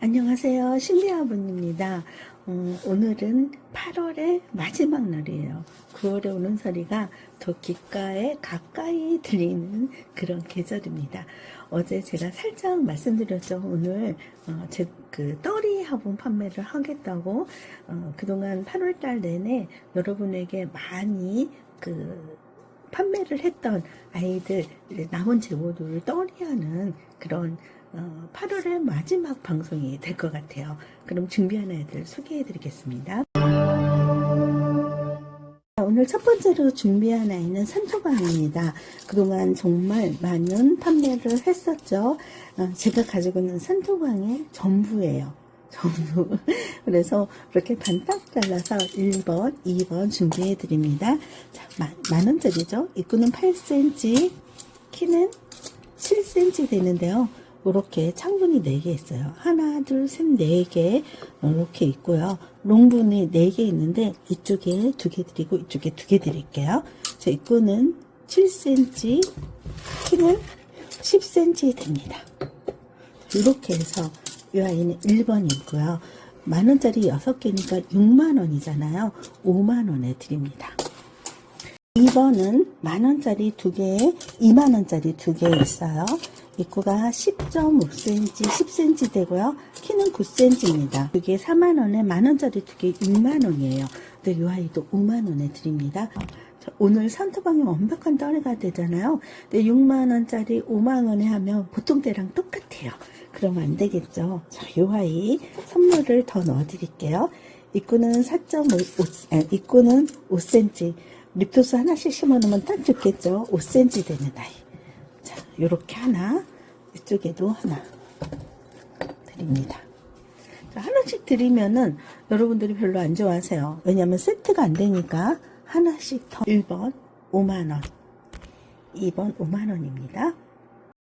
안녕하세요. 신비아분입니다. 어, 오늘은 8월의 마지막 날이에요. 9월에 오는 소리가 더 귓가에 가까이 들리는 그런 계절입니다. 어제 제가 살짝 말씀드렸죠. 오늘 어, 제그 떨이 화분 판매를 하겠다고 어, 그동안 8월달 내내 여러분에게 많이 그 판매를 했던 아이들 남은 재고들을 떨이하는 그런 어, 8월의 마지막 방송이 될 것 같아요. 그럼 준비한 아이들 소개해 드리겠습니다. 오늘 첫 번째로 준비한 아이는 산토방입니다. 그동안 정말 많은 판매를 했었죠. 어, 제가 가지고 있는 산토방의 전부예요. 전부. 그래서 이렇게 반딱 잘라서 1번, 2번 준비해 드립니다. 자, 만, 만 원짜리죠. 입구는 8cm, 키는 7cm 되는데요. 이렇게 창문이 4개 있어요. 하나, 둘, 셋, 4개 이렇게 있고요. 롱분이 4개 있는데 이쪽에 2개 드리고 이쪽에 2개 드릴게요. 자, 입구는 7cm, 키는 10cm 됩니다. 이렇게 해서 이 아이는 1번이고요. 만원짜리 6개니까 6만원이잖아요. 5만원에 드립니다. 2번은 만원짜리 2개에 2만원짜리 2개 있어요. 입구가 10.5cm, 10cm 되고요. 키는 9cm입니다. 이게 4만원에 만원짜리 2개 6만원이에요. 근데 이 아이도 5만원에 드립니다. 자, 오늘 산토방이 완벽한 떨이가 되잖아요. 근데 6만원짜리 5만원에 하면 보통 때랑 똑같아요. 그러면 안 되겠죠. 자, 이 아이 선물을 더 넣어드릴게요. 입구는 4.5, 아, 입구는 5cm. 립토스 하나씩 심어놓으면 딱 좋겠죠. 5cm 되는 아이. 자, 요렇게 하나, 이쪽에도 하나 드립니다. 자, 하나씩 드리면은 여러분들이 별로 안 좋아하세요. 왜냐면 세트가 안 되니까 하나씩 더 1번 5만원, 2번 5만원입니다.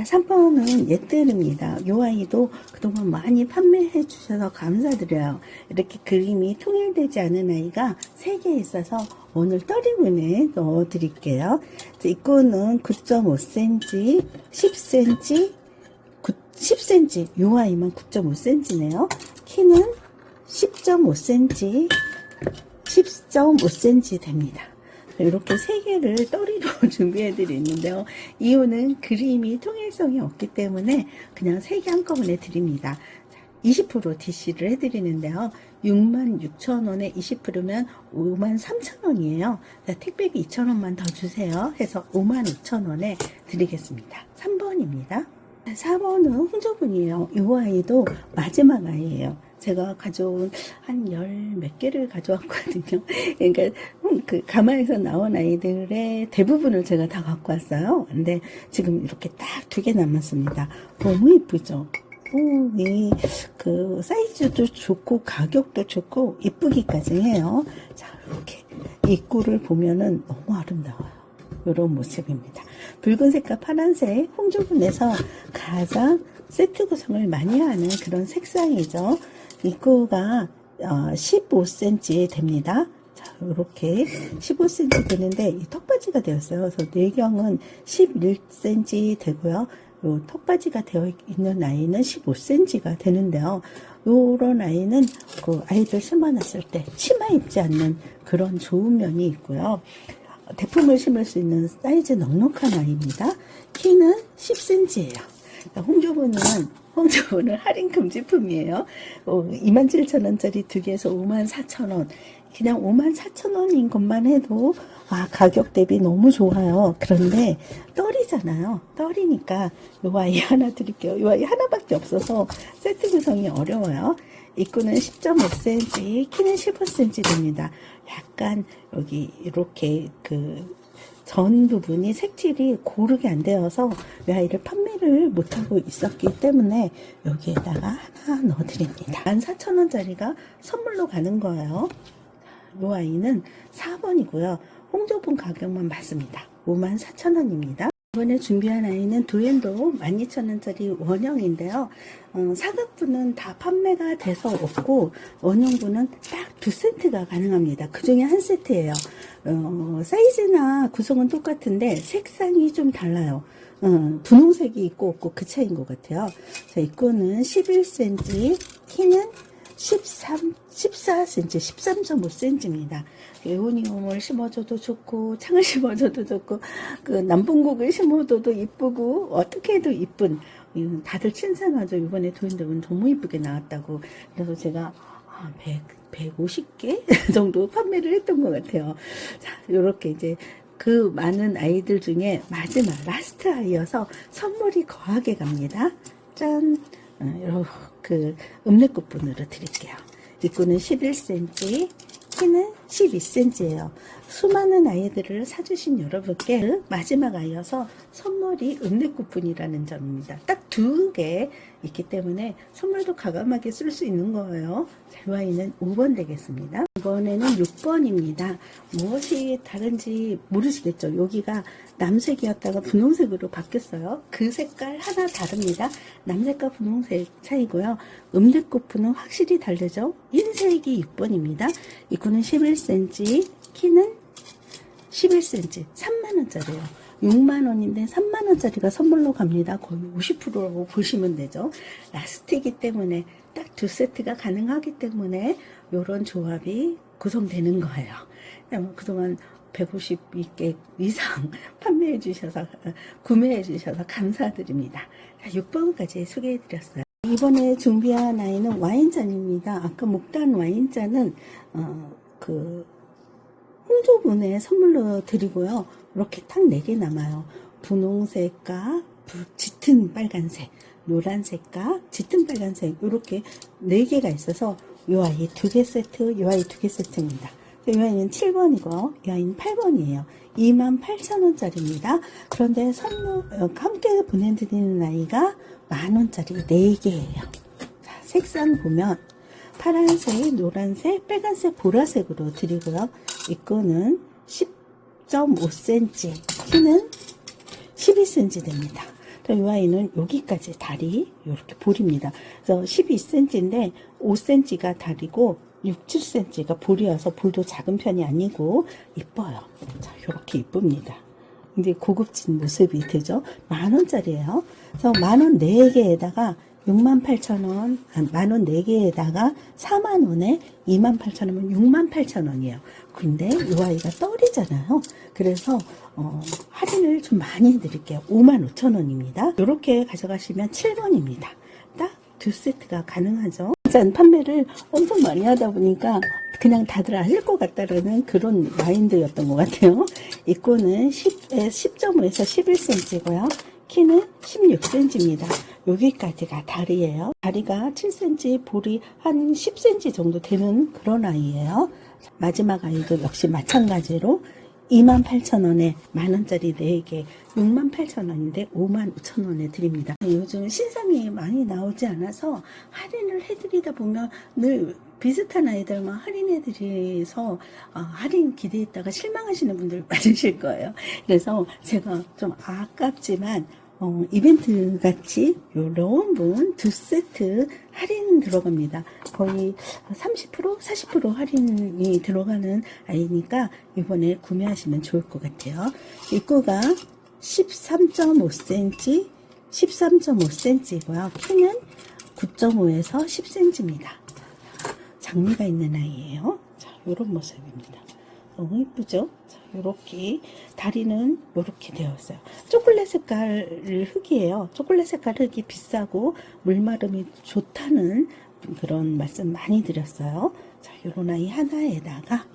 3번은 예뜰입니다. 요 아이도 그동안 많이 판매해 주셔서 감사드려요. 이렇게 그림이 통일되지 않은 아이가 3개 있어서 오늘 떨이분에 넣어 드릴게요. 입구는 9.5cm, 10cm, 10cm. 요 아이만 9.5cm네요. 키는 10.5cm, 10.5cm 됩니다. 이렇게 세 개를 떨이로 준비해 드리는데요. 이유는 그림이 통일성이 없기 때문에 그냥 세 개 한꺼번에 드립니다. 20% DC를 해드리는데요. 66,000원에 20%면 53,000원이에요. 택배비 2,000원만 더 주세요. 해서 52,000원에 드리겠습니다. 3번입니다. 4번은 홍조분이에요. 이 아이도 마지막 아이예요. 제가 가져온 한 열 몇 개를 가져왔거든요. 그러니까 그 가마에서 나온 아이들의 대부분을 제가 다 갖고 왔어요. 근데 지금 이렇게 딱 두 개 남았습니다. 너무 이쁘죠? 오, 이, 그, 사이즈도 좋고, 가격도 좋고, 이쁘기까지 해요. 자, 이렇게. 입구를 보면은 너무 아름다워요. 이런 모습입니다. 붉은색과 파란색, 홍조분에서 가장 세트 구성을 많이 하는 그런 색상이죠. 입구가 어, 15cm 됩니다. 자, 이렇게 15cm 되는데 이 턱받이가 되었어요. 그래서 뇌경은 11cm 되고요. 요 턱받이가 되어 있는 아이는 15cm가 되는데요. 요런 아이는 그 아이들 심어놨을 때 치마 입지 않는 그런 좋은 면이 있고요. 대품을 심을 수 있는 사이즈 넉넉한 아이입니다. 키는 10cm예요. 홍조부는 홍조부는 할인 금지품이에요. 어, 27,000원짜리 두 개에서 54,000원. 그냥 54,000원인 것만 해도 아 가격 대비 너무 좋아요. 그런데 떨이잖아요. 떨이니까 요 아이 하나 드릴게요. 요 아이 하나밖에 없어서 세트 구성이 어려워요. 입구는 10.5cm, 키는 15cm 됩니다. 약간 여기 이렇게 그 전 부분이 색칠이 고르게 안 되어서 이 아이를 판매를 못하고 있었기 때문에 여기에다가 하나 넣어드립니다. 14,000원짜리가 선물로 가는 거예요. 이 아이는 4번이고요. 홍조분 가격만 맞습니다. 54,000원입니다. 이번에 준비한 아이는 도엔도 12,000원짜리 원형인데요. 어, 사각부는 다 판매가 돼서 없고 원형부는 딱 두 세트가 가능합니다. 그 중에 한 세트예요. 어, 사이즈나 구성은 똑같은데 색상이 좀 달라요. 어, 분홍색이 있고 없고 그 차이인 것 같아요. 자, 입구는 11cm, 키는 13, 14cm, 13.5cm입니다. 에오니움을 심어줘도 좋고, 창을 심어줘도 좋고, 그 남bun국을 심어줘도 이쁘고, 어떻게 해도 이쁜, 음, 다들 칭찬하죠. 이번에 도인들은 너무 이쁘게 나왔다고. 그래서 제가 아, 100, 150개 정도 판매를 했던 것 같아요. 자, 요렇게 이제 그 많은 아이들 중에 마지막 라스트 아이여서 선물이 거하게 갑니다. 짠! 어, 요런 그 읍내꽃분으로 드릴게요. 입구는 11cm, 키는 12cm예요. 수많은 아이들을 사주신 여러분께 그 마지막 아이여서 선물이 읍내꽃분이라는 점입니다. 딱 두 개 있기 때문에 선물도 과감하게 쓸 수 있는 거예요. 아이는 5번 되겠습니다. 이번에는 6번입니다. 무엇이 다른지 모르시겠죠? 여기가 남색이었다가 분홍색으로 바뀌었어요. 그 색깔 하나 다릅니다. 남색과 분홍색 차이고요. 읍내꽃분은 확실히 다르죠? 흰색이 6번입니다. 입구는 11cm, 키는 11cm, 3만원짜리예요. 6만원인데 3만원짜리가 선물로 갑니다. 거의 50%라고 보시면 되죠. 라스트이기 때문에 딱 두 세트가 가능하기 때문에 이런 조합이 구성되는 거예요. 그동안 152개 이상 판매해 주셔서, 어, 구매해 주셔서 감사드립니다. 6번까지 소개해 드렸어요. 이번에 준비한 아이는 와인잔입니다. 아까 목단 와인잔은, 어, 그, 홍조분에 선물로 드리고요. 이렇게 탁 4개 남아요. 분홍색과 부- 짙은 빨간색, 노란색과 짙은 빨간색 이렇게 4개가 있어서 이 아이 2개 세트, 이 아이 2개 세트입니다. 이 아이는 7번이고 이 아이는 8번이에요. 28,000원짜리입니다. 그런데 선물 어, 함께 보내드리는 아이가 만원짜리 4개예요. 자, 색상 보면 파란색, 노란색, 빨간색, 보라색으로 드리고요. 입구는 10.5cm, 키는 12cm 됩니다. 이 아이는 여기까지 다리 이렇게 볼입니다. 그래서 12cm인데 5cm가 다리고 6, 7cm가 볼이어서 볼도 작은 편이 아니고 이뻐요. 자, 이렇게 이쁩니다. 이제 고급진 모습이 되죠. 만 원짜리예요. 그래서 만 원 4개에다가 68,000원, 만원 4개에다가 4만원에 28,000원이면 68,000원이에요. 근데 이 아이가 떨이잖아요. 그래서, 어, 할인을 좀 많이 해드릴게요. 55,000원입니다. 이렇게 가져가시면 7번입니다. 딱 두 세트가 가능하죠. 짠 판매를 엄청 많이 하다 보니까 그냥 다들 아실 것 같다라는 그런 마인드였던 것 같아요. 입구는 10, 10.5에서 11cm고요. 키는 16cm입니다. 여기까지가 다리예요. 다리가 7cm, 볼이 한 10cm 정도 되는 그런 아이예요. 마지막 아이도 역시 마찬가지로 28,000원에 만원짜리 4개 68,000원인데 55,000원에 드립니다. 요즘 신상이 많이 나오지 않아서 할인을 해드리다 보면 늘 비슷한 아이들만 할인해드려서 어, 할인 기대했다가 실망하시는 분들 많으실 거예요. 그래서 제가 좀 아깝지만 어, 이벤트 같이 요런 분 두 세트 할인 들어갑니다. 거의 30% 40% 할인이 들어가는 아이니까 이번에 구매하시면 좋을 것 같아요. 입구가 13.5cm, 13.5cm이고요. 키는 9.5에서 10cm입니다. 장미가 있는 아이예요. 자, 요런 모습입니다. 너무 이쁘죠? 자, 요렇게 다리는 요렇게 되어 있어요. 초콜릿 색깔 흙이에요. 초콜릿 색깔 흙이 비싸고 물마름이 좋다는 그런 말씀 많이 드렸어요. 자, 요런 아이 하나에다가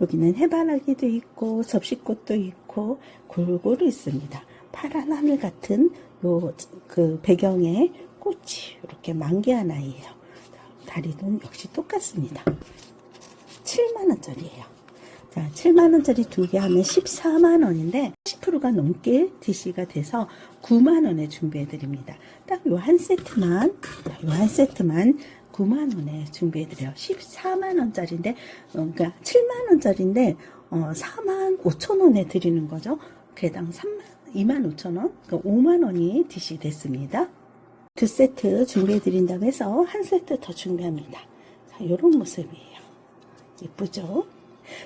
여기는 해바라기도 있고 접시꽃도 있고 골고루 있습니다. 파란 하늘 같은 요 그 배경에 꽃이 이렇게 만개한 아이예요. 다리는 역시 똑같습니다. 7만원짜리예요. 자, 7만원짜리 두 개 하면 14만원인데 10%가 넘게 DC가 돼서 9만원에 준비해드립니다. 딱 요 한 세트만, 요 한 세트만 9만원에 준비해드려요. 14만원짜리인데, 어, 그러니까 7만원짜리인데, 어, 4만 5천원에 드리는 거죠. 개당 3만, 2만 5천원, 그러니까 5만원이 DC 됐습니다. 두 세트 준비해드린다고 해서 한 세트 더 준비합니다. 자, 요런 모습이에요. 예쁘죠?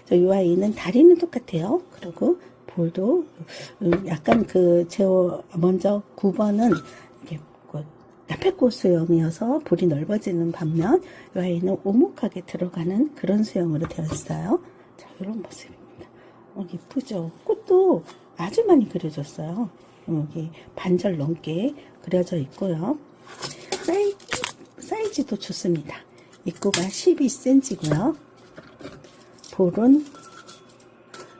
저이 아이는 다리는 똑같아요. 그리고 볼도 음, 약간 그 제어 먼저 9번은 이렇게 그 나페꽃 수영이어서 볼이 넓어지는 반면 이 아이는 오목하게 들어가는 그런 수영으로 되어 있어요. 자, 이런 모습입니다. 어, 이쁘죠? 꽃도 아주 많이 그려졌어요. 여기 반절 넘게 그려져 있고요. 사이, 사이즈도 좋습니다. 입구가 12cm고요. 볼은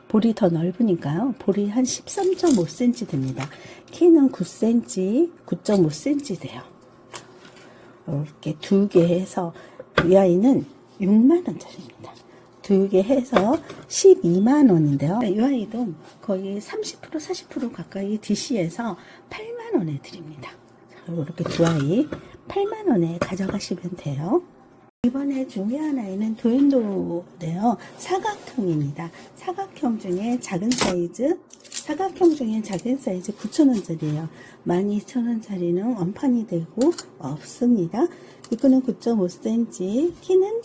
볼이 더 넓으니까요. 볼이 한 13.5cm 됩니다. 키는 9cm, 9.5cm 돼요. 이렇게 두 개 해서 이 아이는 6만원짜리입니다. 두 개 해서 12만원인데요. 이 아이도 거의 30% 40% 가까이 DC에서 8만원에 드립니다. 자, 이렇게 두 아이 8만원에 가져가시면 돼요. 이번에 준비한 아이는 도인도인데요. 사각형입니다. 사각형 중에 작은 사이즈, 사각형 중에 작은 사이즈 9,000원짜리예요. 12,000원짜리는 원판이 되고 없습니다. 이거는 9.5cm, 키는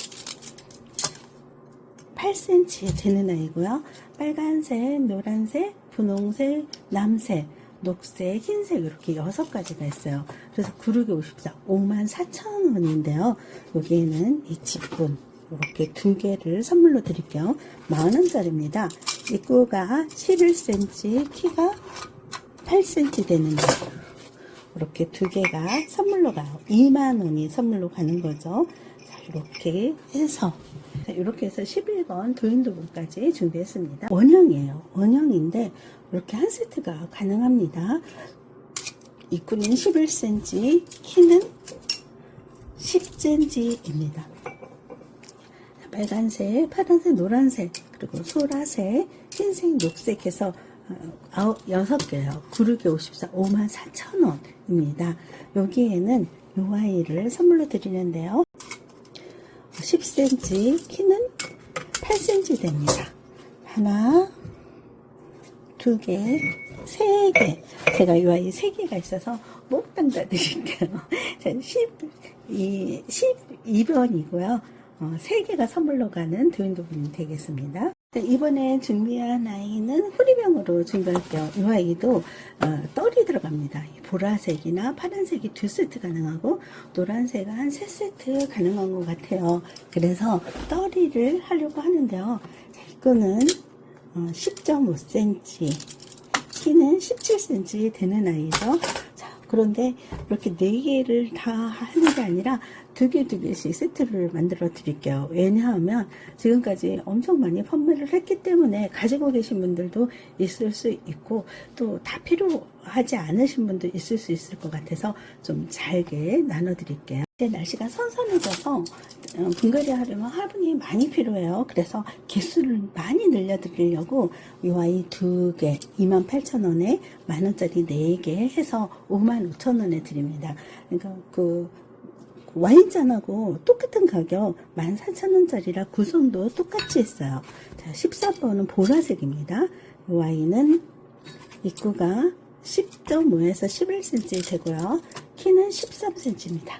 8cm 되는 아이고요. 빨간색, 노란색, 분홍색, 남색, 녹색, 흰색 이렇게 여섯 가지가 있어요. 그래서 구르기 54, 5만 4천 원인데요. 여기에는 이 지분 이렇게 두 개를 선물로 드릴게요. 만 원짜리입니다. 입구가 11cm, 키가 8cm 되는 거. 이렇게 두 개가 선물로 가요. 2만 원이 선물로 가는 거죠. 자, 이렇게 해서 자, 이렇게 해서 11번 도인도분까지 준비했습니다. 원형이에요. 원형인데 이렇게 한 세트가 가능합니다. 입구는 11cm, 키는 10cm입니다. 빨간색, 파란색, 노란색, 그리고 소라색, 흰색, 녹색 해서 어, 아홉, 여섯 개요. 구르기 54, 5만 4천 원입니다. 여기에는 요 아이를 선물로 드리는데요. 10cm, 키는 8cm 됩니다. 하나, 두 개, 세 개. 제가 이 아이 세 개가 있어서 몽땅 다 드릴게요. 자, 10, 이, 12번이고요. 어, 세 개가 선물로 가는 도인도분이 되겠습니다. 자, 이번에 준비한 아이는 호리병으로 준비할게요. 이 아이도 어, 떨이 들어갑니다. 이 보라색이나 파란색이 두 세트 가능하고 노란색은 한 세 세트 가능한 것 같아요. 그래서 떨이를 하려고 하는데요. 자, 이거는 어, 10.5cm, 키는 17cm 되는 아이죠. 자, 그런데 이렇게 네 개를 다 하는 게 아니라 두 개, 두 개씩 세트를 만들어 드릴게요. 왜냐하면 지금까지 엄청 많이 판매를 했기 때문에 가지고 계신 분들도 있을 수 있고 또 다 필요하지 않으신 분도 있을 수 있을 것 같아서 좀 잘게 나눠 드릴게요. 날씨가 선선해져서 어, 분갈이 하려면 화분이 많이 필요해요. 그래서 개수를 많이 늘려드리려고 이 아이 두 개, 28,000원에 만원짜리 네 개 해서 55,000원에 드립니다. 그러니까 그 와인잔하고 똑같은 가격 14,000원짜리라 구성도 똑같이 했어요. 자, 14번은 보라색입니다. 이 와인은 입구가 10.5에서 11cm 되고요. 키는 13cm입니다.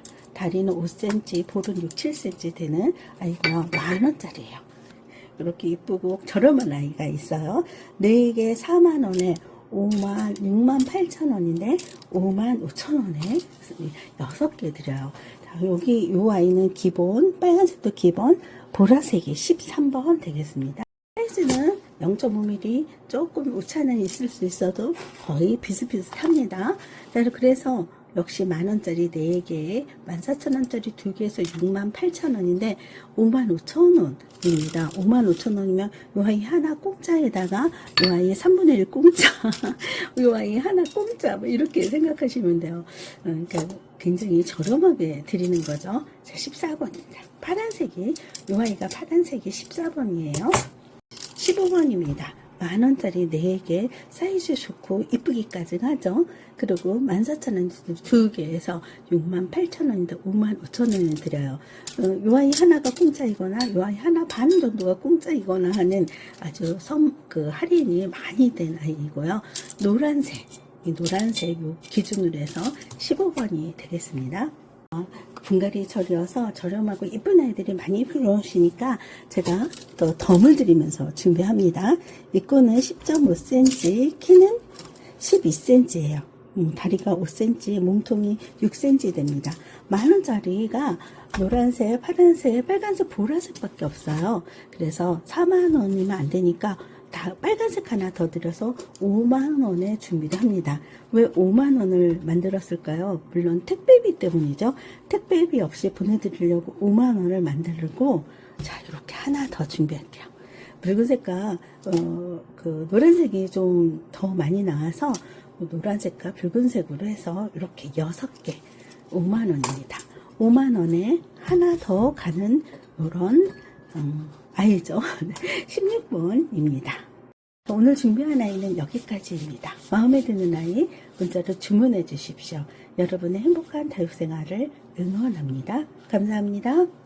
다리는 5cm, 볼은 6, 7cm 되는 아이고요. 만원짜리예요. 이렇게 이쁘고 저렴한 아이가 있어요. 4개 4만원에 5만, 6만 8천 원인데 5만 5천 원에 6개 드려요. 자, 여기 요 아이는 기본, 빨간색도 기본, 보라색이 13번 되겠습니다. 사이즈는 0.5mm 조금 오차는 있을 수 있어도 거의 비슷비슷합니다. 자, 그래서 역시 만원짜리 4개, 14,000원짜리 2개에서 68,000원인데 55,000원입니다. 55,000원이면 요 아이 하나 공짜에다가 요 아이 3분의 1 공짜, 요 아이 하나 공짜 뭐 이렇게 생각하시면 돼요. 어, 그러니까 굉장히 저렴하게 드리는 거죠. 자, 14번입니다. 파란색이, 요 아이가 파란색이 14번이에요. 15번입니다. 만원짜리 4개 사이즈 좋고 이쁘기까지 하죠. 그리고 14,000원 2개에서 68,000원인데 55,000원에 드려요. 어, 요 아이 하나가 공짜이거나 요 아이 하나 반 정도가 공짜이거나 하는 아주 섬, 그 할인이 많이 된 아이고요. 노란색, 이 노란색 요 기준으로 해서 15번이 되겠습니다. 어, 분갈이 철이어서 저렴하고 이쁜 아이들이 많이 들어오시니까 제가 또 덤을 드리면서 준비합니다. 이 끈은 10.5cm, 키는 12cm예요. 음, 다리가 5cm, 몸통이 6cm 됩니다. 만원짜리가 노란색, 파란색, 빨간색, 보라색밖에 없어요. 그래서 4만원이면 안 되니까 다 빨간색 하나 더 드려서 5만원에 준비를 합니다. 왜 5만원을 만들었을까요? 물론 택배비 때문이죠. 택배비 없이 보내드리려고 5만원을 만들고, 자, 이렇게 하나 더 준비할게요. 붉은색과, 어, 그, 노란색이 좀 더 많이 나와서, 노란색과 붉은색으로 해서 이렇게 6개, 5만원입니다. 5만원에 하나 더 가는 요런, 음, 아이죠. 16번입니다. 오늘 준비한 아이는 여기까지입니다. 마음에 드는 아이 문자로 주문해 주십시오. 여러분의 행복한 다육생활을 응원합니다. 감사합니다.